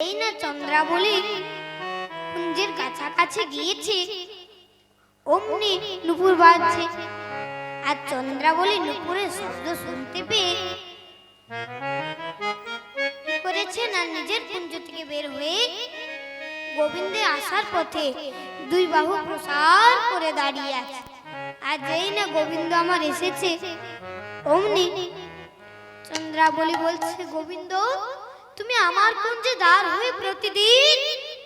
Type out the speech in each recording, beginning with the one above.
এই না চন্দ্রাবলী কুঞ্জের কাছাকাছি গিয়েছে। অমনি নুপুর বাজছে। আর চন্দ্রাবলী নুপুরের শব্দ শুনতে পেয়ে করেছে না নিজের কুঞ্জ থেকে বের হয়ে গোবিন্দে আসার পথে দুই বাহু প্রসার করে দাঁড়িয়ে আছে। আর যেই না গোবিন্দ আমার এসেছে, অমনি চন্দ্রাবলী বলছে, গোবিন্দ তুমি আমার কুঞ্জে দাঁড় হয়ে প্রতিদিন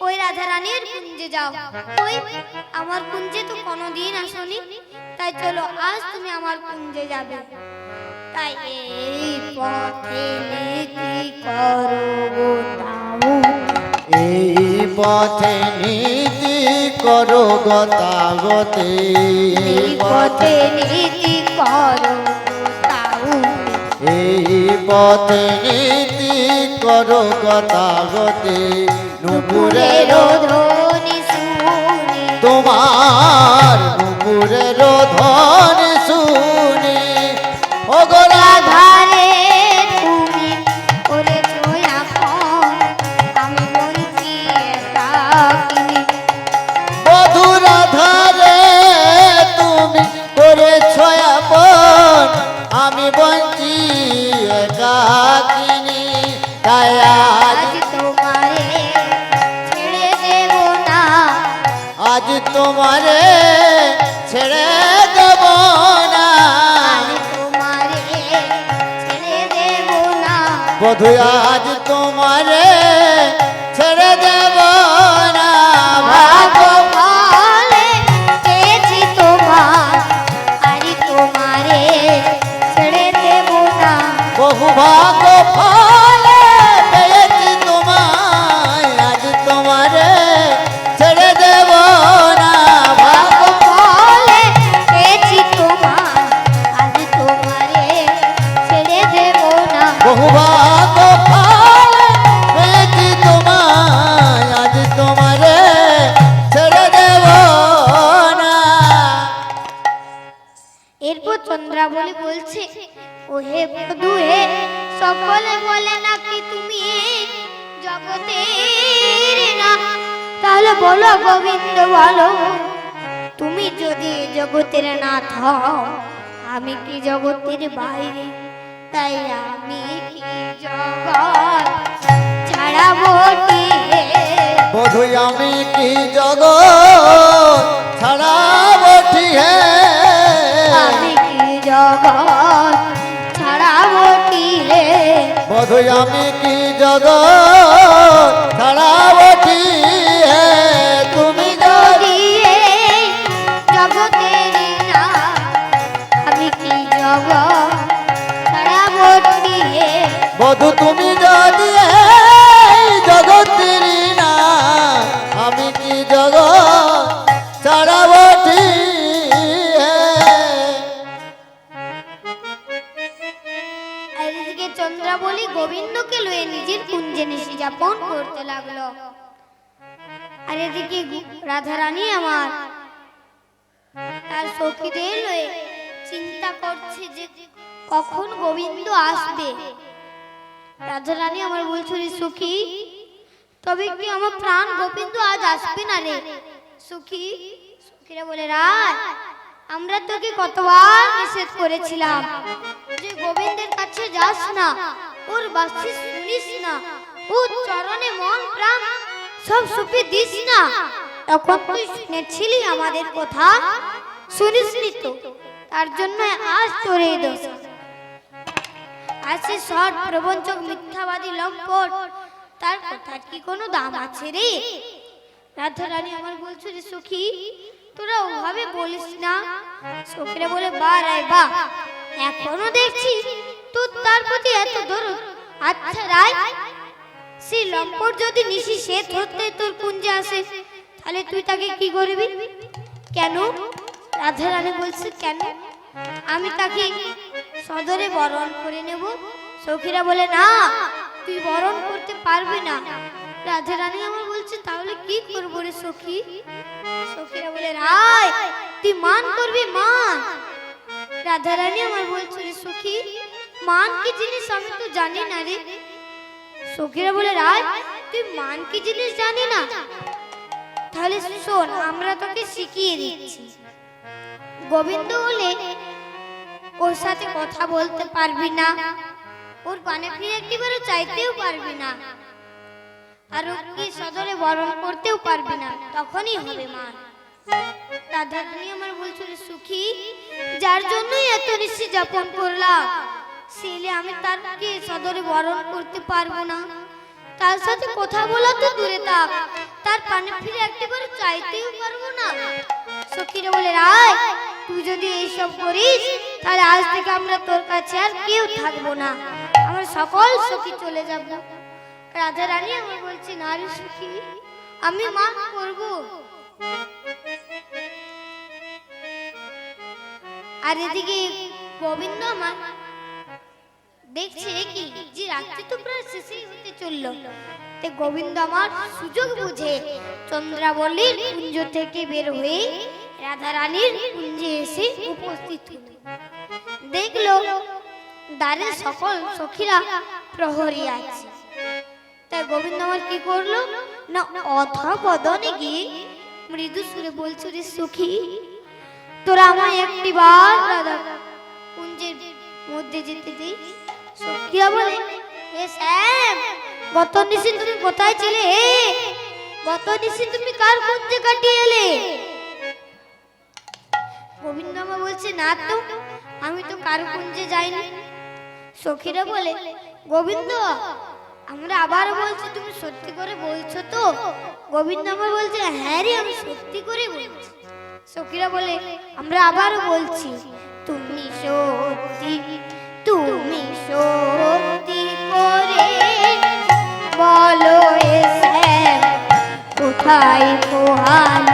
ওই রাধা রানীর কুঞ্জে যাও। ওই আমার কুঞ্জে তো কোনোদিন আসনি। তাই চলো আজ তুমি আমার কুঞ্জে যাবে। তাই এই পথে নীতি করো তাও। এই পথে নীতি করো গতাগতে এই পথে নীতি করো পথে নীতি করো কথা গতি নুপুরের রোধনি তোমার নুপুরের রোধনি শুনে। তোমারে ছেড়ে দেব না। বধু আজ তোমারে ছেড়ে দেব না। ভাগ ভাগলে পেয়েছি তোমার আজ তোমারে ছেড়ে দেব না। বহু ভাগ জগতের বাইরে তাই আমি জগৎ ছাড়া বটি হে বধু আমি কি জগ ছাড়া বঠি হে আমি কি জগৎ ছাড়া বটি রে বধু আমি কি জগ তুমি যদি জগতের না, আমি কি জগ ছাড়া আর এদিকে চন্দ্রাবলী গোবিন্দকে লয়ে নিজের কুঞ্জে নিশি যাপন করতে লাগল। আর এদিকে রাধারানী আমার তার সখীদের লয়ে চিন্তা করছে যে কখন গোবিন্দ আসবে। রাধারানী আমার বলছে সখী? তবে কি আমার প্রাণ গোবিন্দ আজ আসবে না রে? সখী? সখীরা বলে রায় আমরা তোকে কতবার নিষেধ করেছিলাম যে গোবিন্দের কাছে যাস না, ওর বাসি শুনিস না, ওর চরণে মন প্রাণ সব সুপে দিস না। তখন তুই শুনেছিলি আমাদের কথা? শুনিসনি তো? তার জন্য আজ তোর এই দোষ। আছে সৎ প্রবঞ্চক মিথ্যাবাদী লম্পট। তার কথার কি কোনো দাম আছে রে? রাধা রানী আমার বলছো রে সখী, তোরা ওভাবে বলিস না। সখীরা বলে, বা রায় বা। এখনও দেখছি তোর তার প্রতি এত দরদ। আচ্ছা রায় সেই লম্পট যদি নিশি, সে ধরতে তোর কুঞ্জে আসে। তাহলে তুই তাকে কি করবি? কেন? রাধা রানী বলছে, কেন? আমি তাকে সদরে বরণ করে নেব। সখীরা বলে, না, তুই বরণ করতে পারবি না। রাধা রানী আমার বলছে, তাহলে কি করব রে সখী? সখীরা বলে, রায়, তুই মান করবি, মান। রাধা রানী আমার বলছে, রে সখী, মান কি জিনিস আমি তো জানি না রে। সখীরা বলে, রায়, তুই মান কি জিনিস জানি না। তাহলে শোন, আমরা তোকে শিখিয়ে দিচ্ছি। গোবিন্দ হলে ওর সাথে কথা বলতে পারবি না। ওর পানে ফিরে একটিবারও চাইতেও পারবি না। আর ওকে সদরে বরণ করতেও পারবি না। তখনই হবে মান রাধা রানী আমার বলছিল সুখী? যার জন্যই এত নিশ্চয় যাপন করলাম সেলে আমি তারকে সদরে বরণ করতে পারব না। তার সাথে কথা বলা তো দূরে থাক। তার পানে ফিরে একটিবার চাইতেও পারব না। সখীরা বলে, রায় তুই যদি এইসব করিস, তাহলে আজ থেকে আমরা তোর কাছে আর কেউ থাকব না। আমরা সকল সখী চলে যাব। রাজা রানী আমি বলছি, নারী সখী, আমি মা করব। আর এদিকে গোবিন্দ আমার দেখছে কি, যে রাত্রি তো প্রায় শেষই হতে চলল। তে গোবিন্দ আমার সুযোগ বুঝে চন্দ্রাবলীর কুঞ্জ থেকে বের হয়ে রাধা রানীর কুঞ্জে এসে উপস্থিত হলো। দেখল দ্বারে সকল সখীরা প্রহরী আছে। তাই গোবিন্দ আমার কি করল? না অথা বদনে গিয়ে মৃদু সুরে বলছো, রে সখী, তোরা আমায় একটি বার দাদা কুঞ্জের মধ্যে যেতে দে সখীরা বলে এ স্যাম গত নিশি তুমি কোথায় ছিলে? গত নিশি তুমি কার কুঞ্জে কাটিয়ে এলে? না তো? আমি তো কার কুঞ্জে যাইনি। সখীরা বলে গোবিন্দ আমরা আবার বলছি তুমি সত্যি করে বলছো তো? গোবিন্দ আমার বলছে হ্যাঁ রে আমি সত্যি করে বলছি। সখীরা বলে আমরা আবারও বলছি তুমি সত্যি তুমি সত্যি করে বলো এ স্যাম, কোথায় পোহাল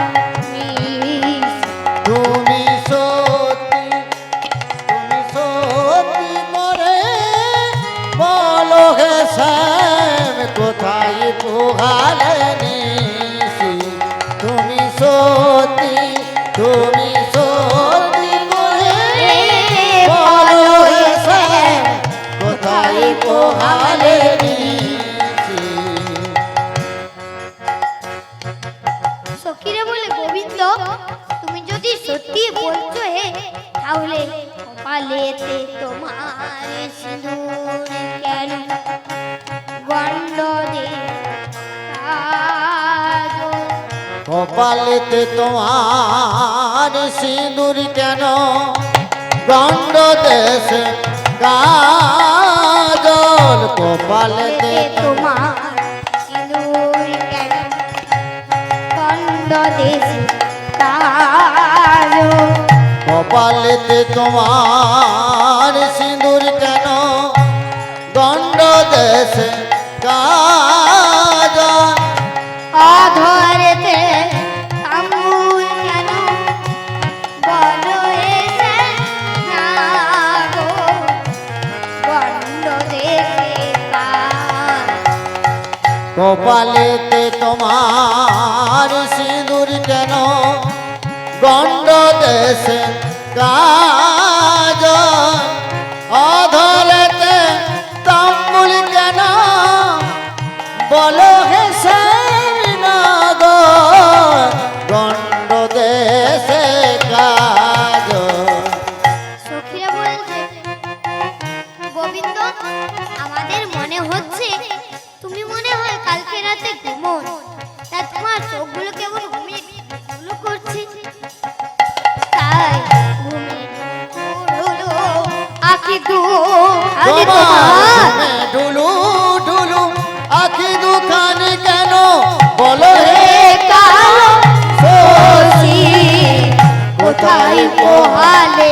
সত্যি বলছো হে তাহলে কপালেতে তোমার সিঁদুর কেন গন্ড। কপালেতে তোমার সিঁদুর কেন গন্ড দেশে কাজল কপালেতে তোমার সিঁদুর কেন গন্ড দেশে। কপালেতে তোমার সিঁদুর কেন? গন্ড দেশে। কপালেতে তোমার সিঁদুর কেন? গন্ড দেশে কাজ আখি দু আখি কেন বলো হে কালো কোথায় পোহালে?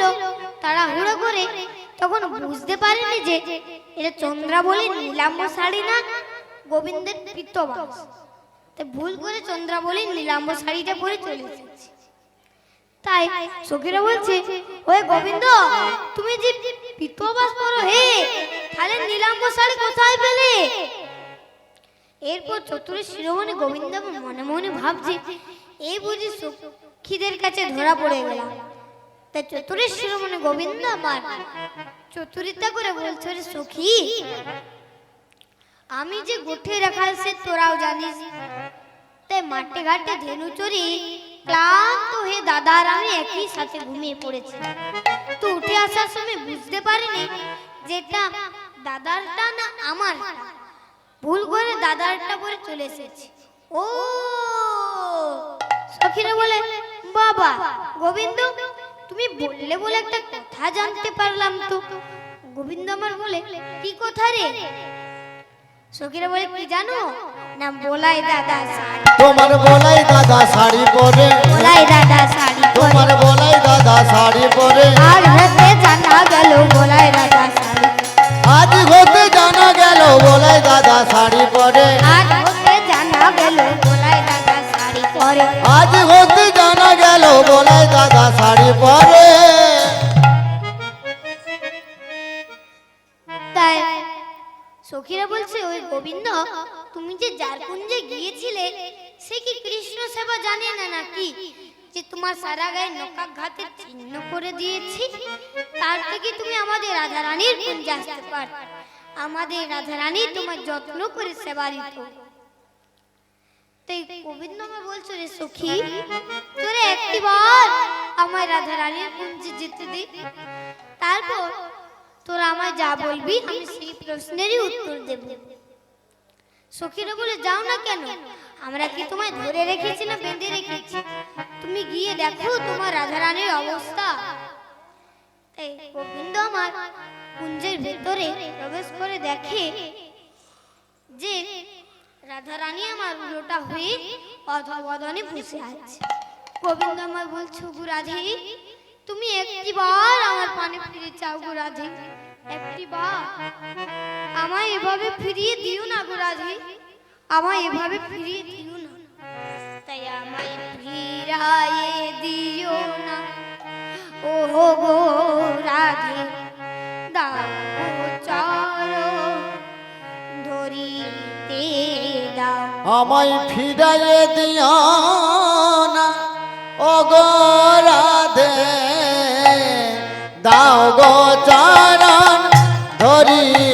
আসছিল তারা হুড়ো করে তখন বুঝতে পারেনি যে এটা চন্দ্রাবলীর নীলাম্ব শাড়ি না, গোবিন্দের তাই ভুল করে চন্দ্রাবলীর নীলাম্ব শাড়িটা পরে চলে তাই সখীরা বলছে, ওই গোবিন্দ, তুমি যে পরো হে, তাহলে নীলাম্ব শাড়ি কোথায় পেলে? এরপর চতুরের শিরোমণি গোবিন্দ মনে মনে ভাবছে এই বুঝি সখীদের কাছে ধরা পড়ে গেলাম। তাই চতুরের শিরোমণি গোবিন্দ আমার চতুরিতা করে বলছে রে সখী, আমি যে গুঠে রাখা সে তোরাও জানিস। তাই মাঠে ঘাটে ধেনু চড়ি ক্লান্ত হয়ে দাদার আমি একই সাথে ঘুমিয়ে পড়েছি। তো উঠে আসার সময় বুঝতে পারিনি যেটা দাদারটা না আমার। ভুল করে দাদারটা পরে চলে এসেছি। ও! সখীরা বলে, বাবা, গোবিন্দ তুমি বললে বলে একটা কথা জানতে পারলাম তো। গোবিন্দ আমার বলে কি কথা রে? সখীরা বলে কি জানো? না বলাই দাদা শাড়ি তোমার বলাই দাদা শাড়ি পরে। বলাই দাদা শাড়ি পরে। তোমার বলাই দাদা শাড়ি পরে। আর হতে জানা গেল বলাই দাদা শাড়ি আজ হতে জানা গেল বলাই দাদা শাড়ি পরে। আর হতে জানা গেল বলাই দাদা শাড়ি পরে। আজ হতে বলাই দাদা শাড়ি পরে। সখীরা বলছে, ওই গোবিন্দ, তুমি যে গিয়েছিলে, সে কি কৃষ্ণ সেবা জানে না নাকি যে তোমার সারা গায়ে নকাঘাতে চিহ্ন করে দিয়েছি? তার থেকে তুমি আমাদের রাধা রানীর কুঞ্জে আসতে পার। আমাদের রাধা তোমার যত্ন করে সেবা দিত। তাই গোবিন্দ আমার বলছো, রে সখী, তোরে একটিবার আমার রাধা রানীর কুঞ্জে যেতে দে। তারপর তোরা আমায় যা বলবি, আমি সেই প্রশ্নেরই উত্তর দেব। সখীরা বলে, যাও না কেন? আমরা কি তোমায় ধরে রেখেছি না বেঁধে রেখেছি? তুমি গিয়ে দেখো তোমার রাধারানীর অবস্থা। তাই গোবিন্দ আমার কুঞ্জের ভেতরে প্রবেশ করে দেখে যে রাধারানী আমার উলোটা হয়ে অধবদনে বসে আছে। গোবিন্দ আমার বলছো গু রাধে, তুমি একটিবার আমার পানে ফিরে চাও গো রাধে একটিবার আমায় এভাবে ফিরিয়ে দিও না গো রাধে, আমায় এভাবে ফিরিয়ে দিও না। তাই আমায় ফিরায়ে দিও না। ও গো রাধে আমায় ফিরাইয়ে দিও না। অগরাধে দাও গো চরণ ধরিতে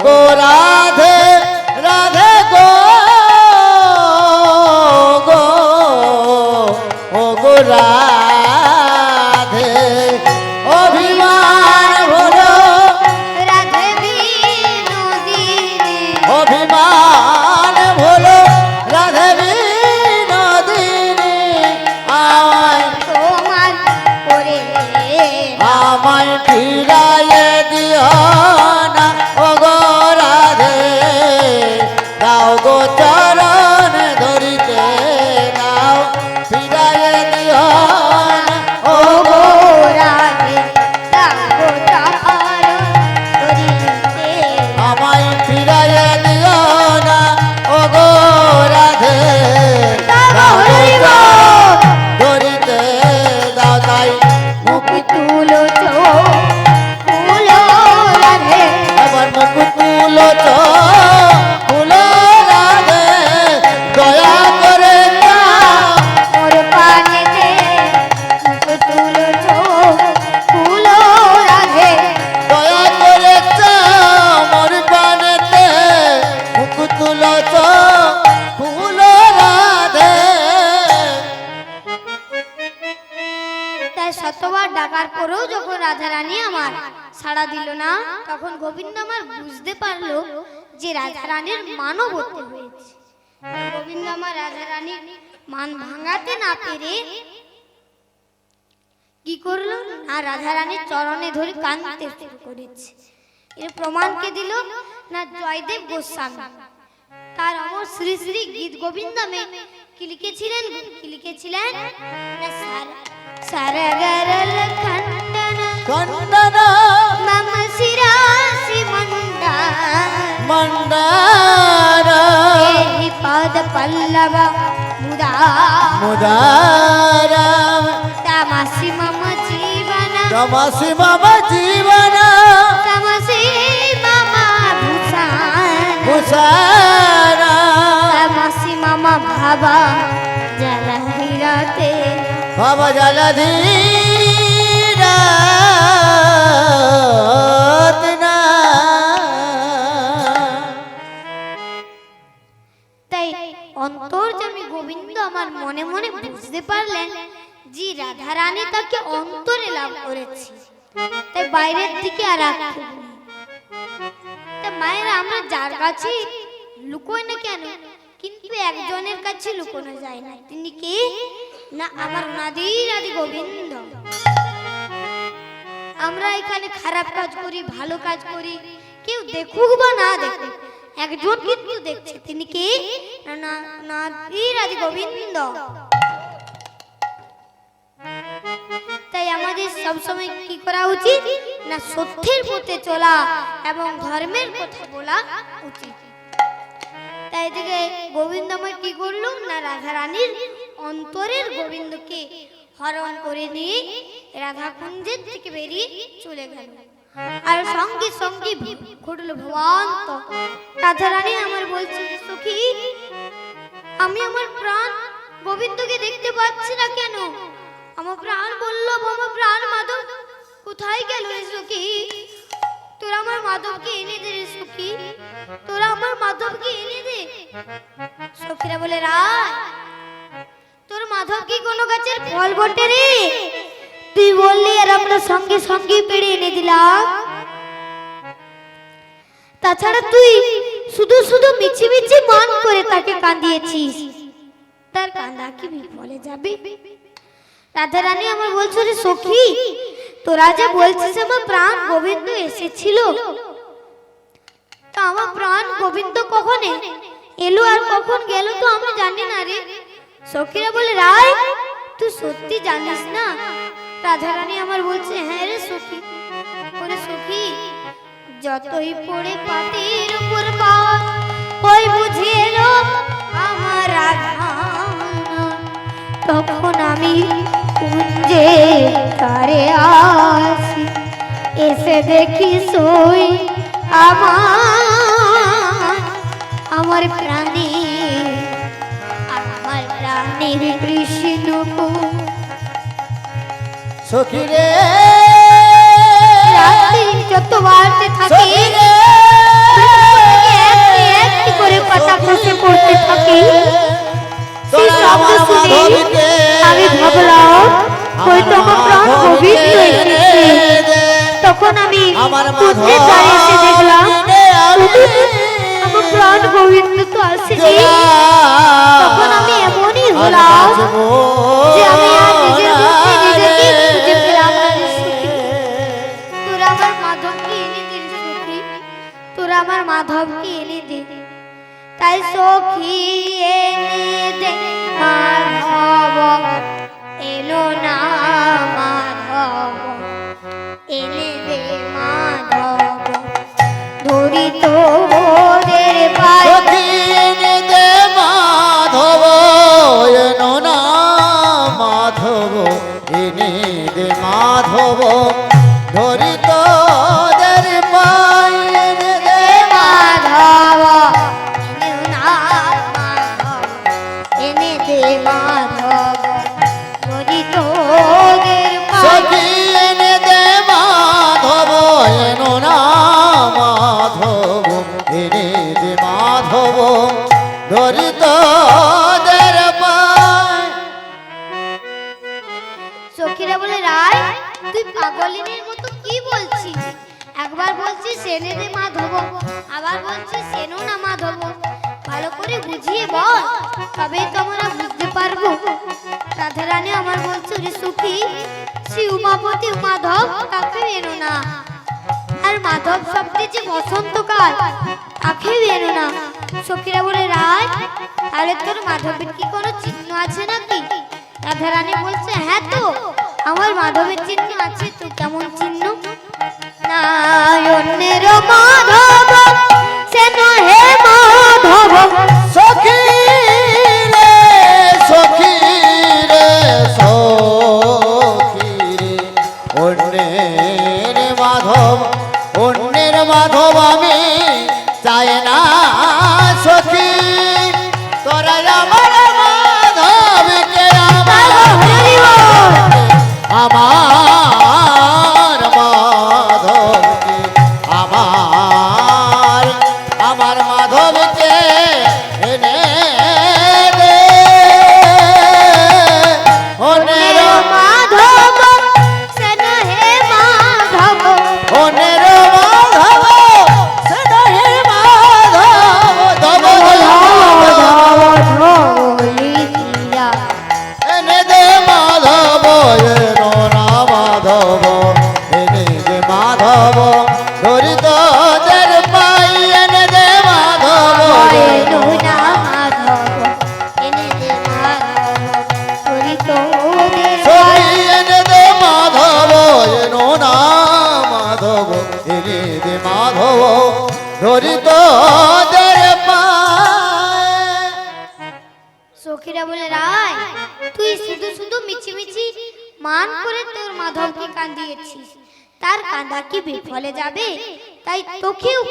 ও রাজা রানীর মানবতে হয়েছে। গোবিন্দ আমার রাজা রানীর মান ভাঙাতে না পেরে কি করল? না, রাধা রানীর চরণে ধরে কাঁদতে শুরু করেছে। এর প্রমাণকে দিল? না, জয়দেব গোস্বামী। তার অমর শ্রী শ্রী গীত গোবিন্দমে কি লিখেছিলেন? কি লিখেছিলেন? না, সার সারগরল খণ্ডন পল্লব মুদা মুদার তমসি মম জীবন তমসি মম জীবন তমসি মম ভূষণ ভূষার তমসি মম ভব জল হিরতে ভব জলধীর মনে মনে বুঝতে পারলেন যে রাধা রানী তাকে অন্তরে লাভ করেছে। তাই বাইরের দিকে আর তা মায়েরা, আমরা যার কাছে না কেন, কিন্তু একজনের কাছে লুকোনো যায় না। তিনি কে? না আমার আদি গোবিন্দ। আমরা এখানে খারাপ কাজ করি, ভালো কাজ করি, কেউ দেখুক বা না দেখুক একজন কিন্তু দেখছে। তিনি কে? না, না- নাদির আদি গোবিন্দ। তাই আমাদের সবসময় কি করা উচিত? না, সত্যের পথে চলা এবং ধর্মের কথা বলা উচিত। তাই থেকে গোবিন্দময় কি করল? না রাধা রানীর অন্তরের গোবিন্দকে হরণ করে নিয়ে রাধা কুঞ্জের থেকে বেরিয়ে চলে গেল। আর সঙ্গে সঙ্গে ঘটলো ভবান্ত রাধা রানী আমার বলছে, সখী, আমি আমার প্রাণ গোবিন্দকে দেখতে পাচ্ছি না কেন? আমার প্রাণ বলল আমার প্রাণ, মাধব, কোথায় গেল সখী? তোরা আমার মাধবকে এনে দে রে সখী, তোরা আমার মাধবকে এনে দে। সখীরা বলে রায় তোর মাধব কি কোনো গাছের ফল বটে রে? তুই বললি আর আমরা সঙ্গে সঙ্গে পেড়ে এনে দিলাম তাছাড়া তুই শুধু শুধু মিছি মিছি মান করে তাকে কাঁদিয়েছিস। তার কান্দা কি বিফলে যাবে? রাধা রানী আমার বলছো রে, সখী, তোরা যে বলছিস আমার প্রাণ গোবিন্দ এসেছিল। তা আমার প্রাণ গোবিন্দ কখন? এলো আর কখন গেল তো আমি জানি না রে। সখীরা বলে, রায়, তুই সত্যি জানিস না? রাধা রানী আমার বলছে হ্যাঁ রে সখী ওরে সখী, যতই পড়ে পাতির উপর পাওয়া ওই বুঝে এলো আমার রাধা তখন আমি কুঞ্জে তারে আসি, এসে দেখি সই আমার আমার প্রাণী, আমার প্রাণীর কৃষ্ণ সখী রে যত বাড়তে থাকে একটি করে পাতা খসে পড়তে থাকে। সেই শব্দ শুনে আমি ভাবলাম হয়তো আমার প্রাণ গোবিন্দ এসেছে তখন আমি আমার পুত্রের দ্বারে এসে দেখলাম আমার প্রাণ গোবিন্দ তো আসেনি তখন আমি এমনই হলাম যে আমি আর নিজের আমার মাধবকে এনে দে। তাই সখী এনে দে, মাধব। এলো না মাধব। এনে দে মাধব। ধরি আবার বলছি, সেনো না মাধব, ভালো করে বুঝিয়ে বল, তবেই তো আমরা বুঝতে পারব। রাধারানী আমার বলছে রে সুখী, শ্রী উমাপতি মাধব, তাকে এনো না। আর মাধব শব্দে যে বসন্তকাল তাকেও এনো না। সখীরা বলে রায় তাহলে তোর মাধবের কি কোনো চিহ্ন আছে নাকি? রাধারানী বলছে হ্যাঁ তো, আমার মাধবের চিহ্ন আছে, তো কেমন চিহ্ন? নায়নের মাধব সে হে মাধব। সখী রে সখী রে সখী রে অন্যের মাধব অন্যের মাধব আমি চাই না। সখী তোরা আমার মাধবকে আমার আমার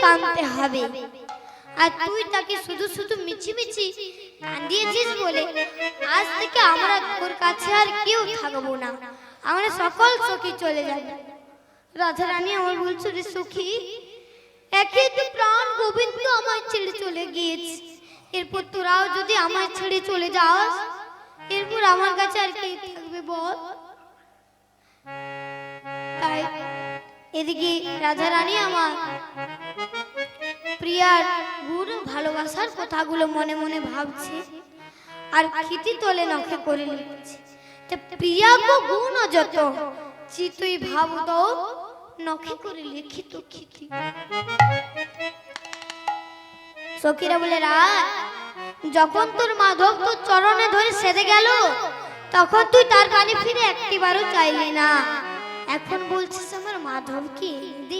কাঁদতে হবে। আর তুই তাকে শুধু শুধু মিছি মিছি কান্দিয়েছিস বলে আজ থেকে আমরা তোর কাছে আর কেউ থাকব না। আমরা সকল সখী চলে যাবে। রাধারানী আমার বলছো, রে সখী, একে তো প্রাণ গোবিন্দ আমায় ছেড়ে চলে গিয়েছে। এরপর তোরাও যদি আমায় ছেড়ে চলে যাস, এরপর আমার কাছে আর কে থাকবে বল? তাই এদিকে রাধারানী আমার প্রিয়ার গুরু ভালোবাসার কথাগুলো মনে মনে ভাবছে আর খিটি তোলে নখে করে তে প্রিয়া গো গুণ যত, চিতুই ভাব তো নখে করে লিখিত খিটি সখীরা বলে রাত যখন তোর মাধব তোর চরণে ধরে সেদে গেল, তখন তুই তার কানে ফিরে একটিবারও চাইলি না। এখন বলছিস আমার মাধবকে দে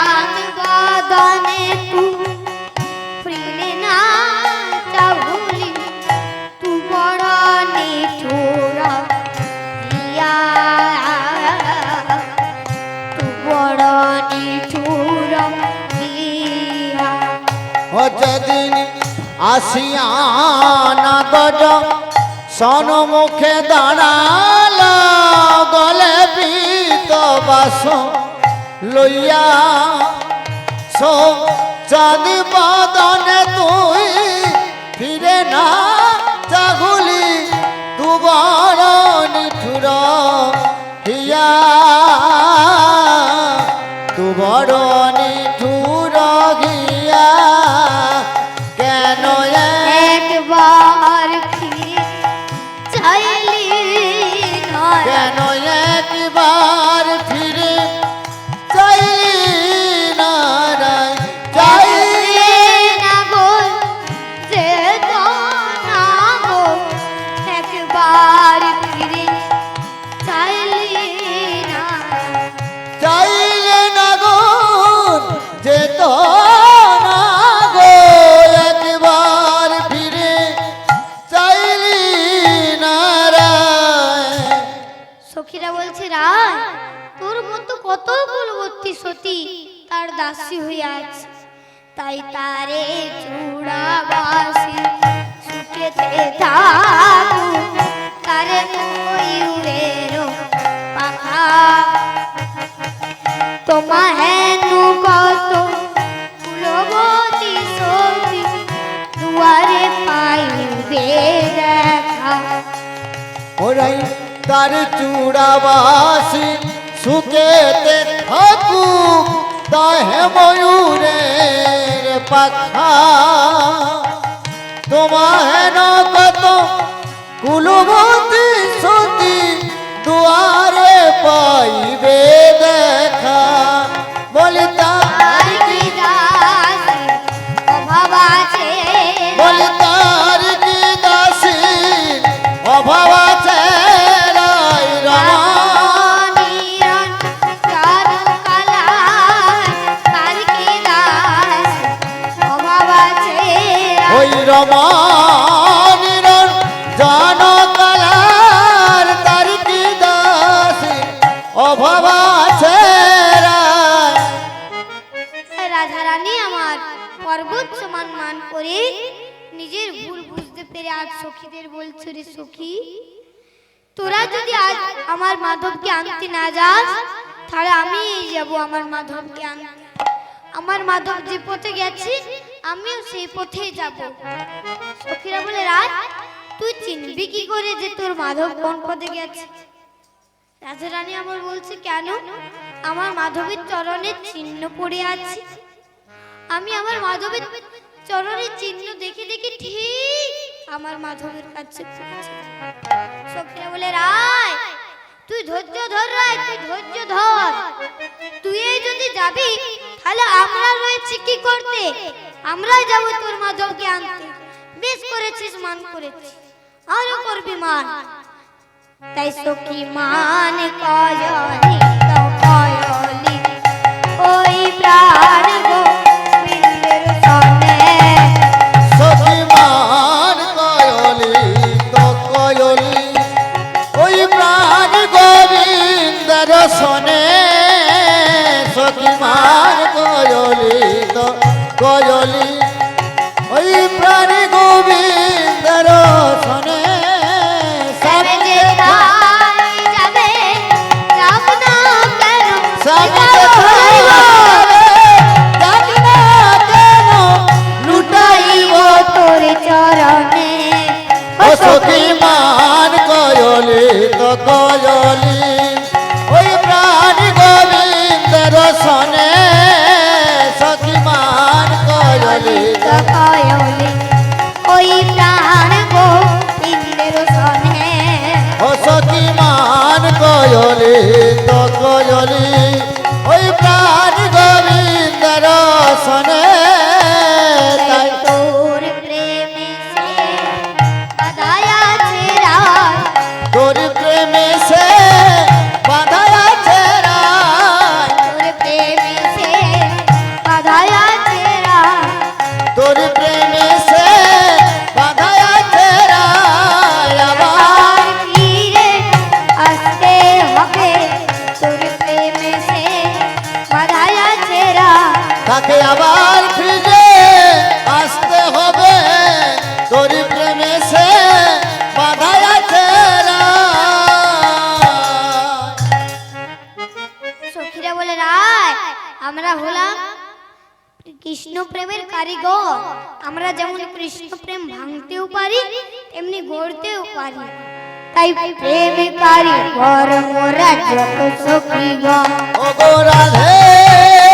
আসিয়া না গজ সনমুখে দাঁড়াল, গলে বিত বাস, লইয়া সো, চাঁদি বদনে তুই ফিরে না, চাগুলি তু তার চূড়াবাসী সুখেতে থাকুক তাহে ময়ূরের পাখা। তোমাহেন কত কুলবতী সতী দুয়ারে পাইবে দেখা। বলি তার রমানির জন কলার তার কি দাসী অভাব আমার পর্বত সমান মান করে নিজের ভুল বুঝতে পেরে আজ সখীদের বলছো রে সখী। তোরা যদি আজ আমার মাধবকে আনতে না যাস, তাহলে আমি যাব আমার মাধবকে আনতে। আমার মাধব যে পথে গেছে আমিও সেই পথেই যাব। সখীরা বলে, রাজ, তুই চিনবি কি করে যে তোর মাধব কোন পথে গেছে? রাধারানী আমার বলছে, কেন? আমার মাধবের চরণের চিহ্ন পড়ে আছে। আমি আমার মাধবের চরণের চিহ্ন দেখে দেখে ঠিক আমার মাধবের কাছে সখীরা বলে, রায়, তুই ধৈর্য ধর, রায়, তুই ধৈর্য ধর। তুই যদি যাবি, তাহলে আমরা রয়েছি কি করতে? আমরাই যাব তোর মাধবকে আনতে। বেশ করেছিস, মান করেছিস আরও করবি মান। তাই সখী মান কয়লি, তো কয়লি। ওই প্রাণ চরণে ও সখী মান কয়লি তো কয়লি। ওই প্রাণ গোবিন্দের শনে সখী মান কয়লি। তো কয়লি ওই প্রাণ গোবিন্দের সনে ও সখী মান কয়লি। কারিগর আমরা যেমন কৃষ্ণ প্রেম ভাঙতেও পারি, তেমনি গড়তেও পারি। তাই প্রেম কারিগর মোরা যত সখীগণ ও গো রাধে।